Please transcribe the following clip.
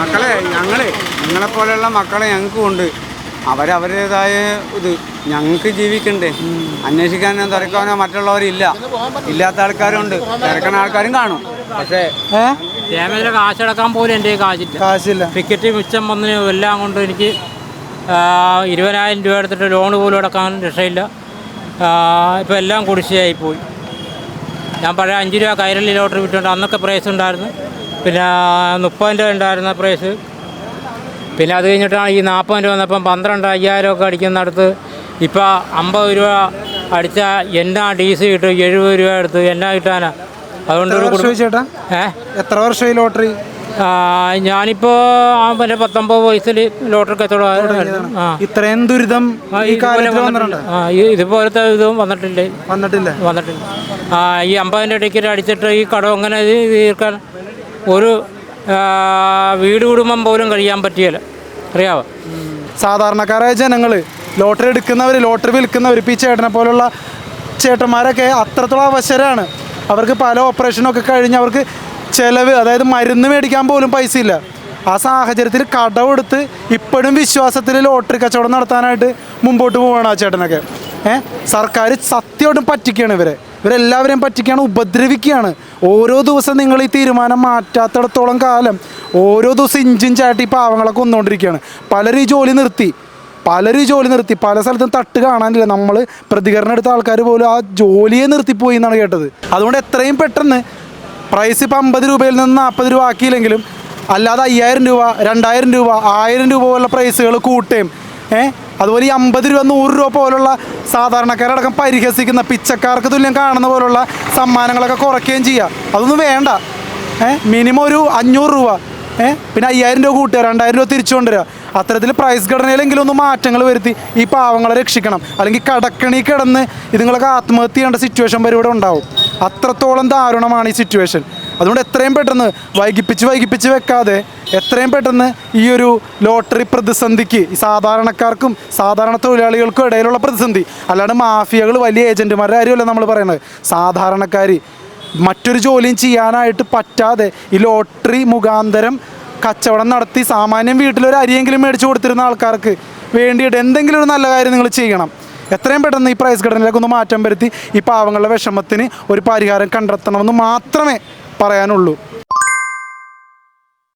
മക്കളെ ഞങ്ങളെ ഞങ്ങളെ പോലെയുള്ള മക്കളെ ഞങ്ങൾക്കും ഉണ്ട് അവരവരുടേതായ ഇത്. ഞങ്ങൾക്ക് ജീവിക്കണ്ടേ. അന്വേഷിക്കാനോ തിരക്കാനോ മറ്റുള്ളവരില്ല. ഇല്ലാത്ത ആൾക്കാരുണ്ട്. തിരക്കണ ആൾക്കാരും കാണും. പക്ഷേ ക്യാമറ കാശടക്കാൻ പോലും എന്റെ കാശില്ല. കാശില്ല. ടിക്കറ്റ് മിച്ചം വന്നതിന് എല്ലാം കൊണ്ട് എനിക്ക് ഇരുപതിനായിരം രൂപ എടുത്തിട്ട് ലോൺ പോലും അടക്കാൻ രക്ഷയില്ല. ഇപ്പം എല്ലാം കുടിശ്ശിയായി പോയി ഞാൻ പഴയ അഞ്ച് രൂപ കൈരളി ലോട്ടറി വിട്ടുകൊണ്ട് അന്നൊക്കെ പ്രൈസ് ഉണ്ടായിരുന്നു. പിന്നെ മുപ്പതിന്റെ രൂപ ഉണ്ടായിരുന്ന പ്രൈസ് പിന്നെ അത് കഴിഞ്ഞിട്ടാണ് ഈ നാൽപ്പത് രൂപ വന്നപ്പം പന്ത്രണ്ട് അയ്യായിരം ഒക്കെ അടിക്കുന്നിടത്ത് ഇപ്പോൾ അമ്പത് രൂപ അടിച്ചാൽ എന്നാ ഡി സി കിട്ടും എഴുപത് രൂപ എടുത്ത് എന്നാ കിട്ടാനാ? അതുകൊണ്ട് ഒരു ചേട്ടാ ഏ? എത്ര വർഷമായി ലോട്ടറി? ഞാനിപ്പോ ഞാനിപ്പോൾ പിന്നെ പത്തൊമ്പത് വയസ്സിൽ ലോട്ടറി കച്ചവടം ഇത്രയും ദുരിതം ഈ ഈ ഇതുപോലത്തെ ഇതും വന്നിട്ടില്ലേ. വന്നിട്ടില്ല. വന്നിട്ടില്ല. ആ ഈ അമ്പതിന്റെ ടിക്കറ്റ് അടിച്ചിട്ട് ഈ കടം അങ്ങനെ തീർക്കാൻ ഒരു വീട് കുടുംബം പോലും കഴിയാൻ പറ്റിയല്ല. അറിയാവോ? സാധാരണക്കാരായ ജനങ്ങൾ ലോട്ടറി എടുക്കുന്നവർ ലോട്ടറി വിൽക്കുന്നവർ ഇപ്പോൾ ഈ ചേട്ടനെ പോലുള്ള ചേട്ടന്മാരൊക്കെ അത്രത്തോളം അവശരാണ്. അവർക്ക് പല ഓപ്പറേഷനൊക്കെ കഴിഞ്ഞ് അവർക്ക് ചിലവ് അതായത് മരുന്ന് മേടിക്കാൻ പോലും പൈസ ഇല്ല. ആ സാഹചര്യത്തിൽ കടമെടുത്ത് ഇപ്പോഴും വിശ്വാസത്തിൽ ലോട്ടറി കച്ചവടം നടത്താനായിട്ട് മുമ്പോട്ട് പോവുകയാണ് ആ ചേട്ടനൊക്കെ. ഏഹ് സർക്കാർ സത്യമായിട്ടും പറ്റിക്കുകയാണ് ഇവരെ. ഇവരെല്ലാവരെയും പറ്റിക്കുകയാണ് ഉപദ്രവിക്കുകയാണ്. ഓരോ ദിവസം നിങ്ങൾ ഈ തീരുമാനം മാറ്റാത്തിടത്തോളം കാലം ഓരോ ദിവസം ഇഞ്ചും ചാട്ടി പാവങ്ങളൊക്കെ കൊന്നുകൊണ്ടിരിക്കുകയാണ് പലരും ഈ ജോലി നിർത്തി. പലരും ജോലി നിർത്തി. പല സ്ഥലത്തും തട്ട് കാണാനില്ല. നമ്മൾ പ്രതികരണം എടുത്ത ആൾക്കാർ പോലും ആ ജോലിയെ നിർത്തിപ്പോയി എന്നാണ് കേട്ടത്. അതുകൊണ്ട് എത്രയും പെട്ടെന്ന് പ്രൈസ് ഇപ്പം അമ്പത് രൂപയിൽ നിന്ന് നാൽപ്പത് രൂപ ആക്കിയില്ലെങ്കിലും അല്ലാതെ അയ്യായിരം രൂപ രണ്ടായിരം രൂപ ആയിരം രൂപ പോലുള്ള പ്രൈസുകൾ കൂട്ടുകയും ഏഹ് അതുപോലെ ഈ അമ്പത് രൂപ നൂറ് രൂപ പോലുള്ള സാധാരണക്കാരടക്കം പരിഹസിക്കുന്ന പിച്ചക്കാർക്ക് തുല്യം കാണുന്ന പോലുള്ള സമ്മാനങ്ങളൊക്കെ കുറയ്ക്കുകയും ചെയ്യുക. അതൊന്നും വേണ്ട. ഏഹ് മിനിമം ഒരു അഞ്ഞൂറ് രൂപ. ഏഹ് പിന്നെ അയ്യായിരം രൂപ കൂട്ടുക രണ്ടായിരം രൂപ തിരിച്ചു കൊണ്ടുവരിക. അത്തരത്തിൽ പ്രൈസ് ഘടനയിലെങ്കിലും ഒന്ന് മാറ്റങ്ങൾ വരുത്തി ഈ പാവങ്ങളെ രക്ഷിക്കണം. അല്ലെങ്കിൽ കടക്കണി കിടന്ന് ഇതുങ്ങളൊക്കെ ആത്മഹത്യ ചെയ്യേണ്ട സിറ്റുവേഷൻ വരെ ഇവിടെ ഉണ്ടാവും. അത്രത്തോളം ദാരുണമാണ് ഈ സിറ്റുവേഷൻ അതുകൊണ്ട് എത്രയും പെട്ടെന്ന് വൈകിപ്പിച്ച് വൈകിപ്പിച്ച് വെക്കാതെ എത്രയും പെട്ടെന്ന് ഈ ഒരു ലോട്ടറി പ്രതിസന്ധിക്ക് സാധാരണക്കാർക്കും സാധാരണ തൊഴിലാളികൾക്കും ഇടയിലുള്ള പ്രതിസന്ധി അല്ലാണ്ട് മാഫിയകൾ വലിയ ഏജന്റുമാരുടെ കാര്യമല്ല നമ്മൾ പറയുന്നത് സാധാരണക്കാർ മറ്റൊരു ജോലിയും ചെയ്യാനായിട്ട് പറ്റാതെ ഈ ലോട്ടറി മുഖാന്തരം കച്ചവടം നടത്തി സാമാന്യം വീട്ടിലൊരു അരിയെങ്കിലും മേടിച്ചു കൊടുത്തിരുന്ന ആൾക്കാർക്ക് വേണ്ടിയിട്ട് എന്തെങ്കിലും ഒരു നല്ല കാര്യം നിങ്ങൾ ചെയ്യണം. എത്രയും പെട്ടെന്ന് ഈ പ്രൈസ് ഘടനയിലേക്ക് ഒന്ന് മാറ്റം വരുത്തി ഈ പാവങ്ങളുടെ വിഷമത്തിന് ഒരു പരിഹാരം കണ്ടെത്തണമെന്ന് മാത്രമേ പറയാനുള്ളൂ.